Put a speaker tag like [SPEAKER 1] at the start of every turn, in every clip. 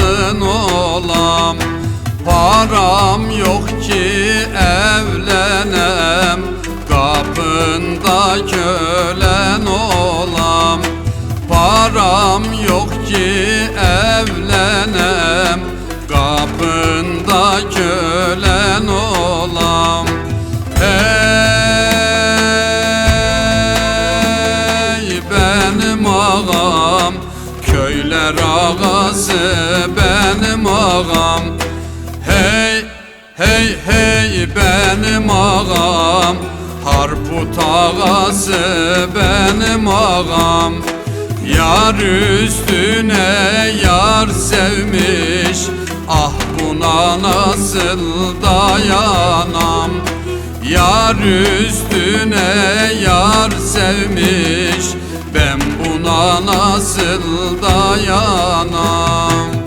[SPEAKER 1] kurbanın olam Param yok ki evlenem. Kapında kölen olam Param yok ki evlenem. Kapında kölen olam Köyler ağası benim ağam. Hey hey hey benim ağam. Harput ağası benim ağam. Yar üstüne yar sevmiş. Ah buna nasıl dayanam? Yar üstüne yar sevmiş buna nasıl dayanam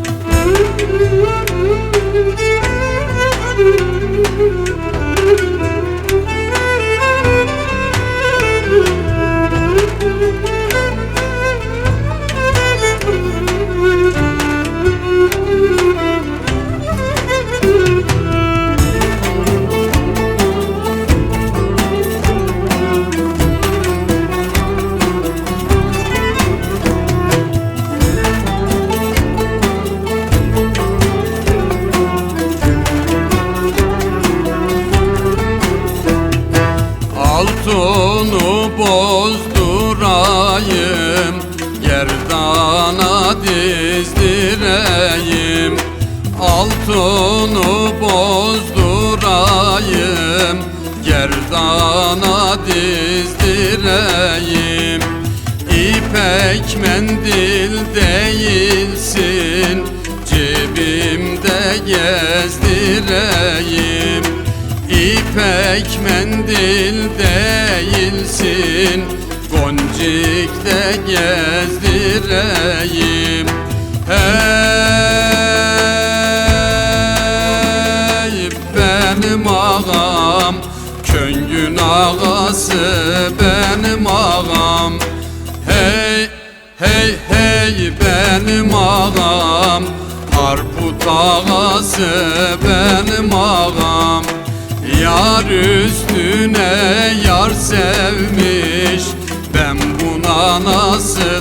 [SPEAKER 1] bozdurayım Gerdana dizdireyim. Altını bozdurayım Gerdana dizdireyim. İpek mendil değilsin Cebimde gezdireyim İpek mendil değilsin. Goncik'te gezdireyim. Hey benim ağam Köngün ağası benim ağam. Hey hey hey benim ağam Harput ağası benim ağam Yar üstüne yar sevmiş. Ben buna nasıl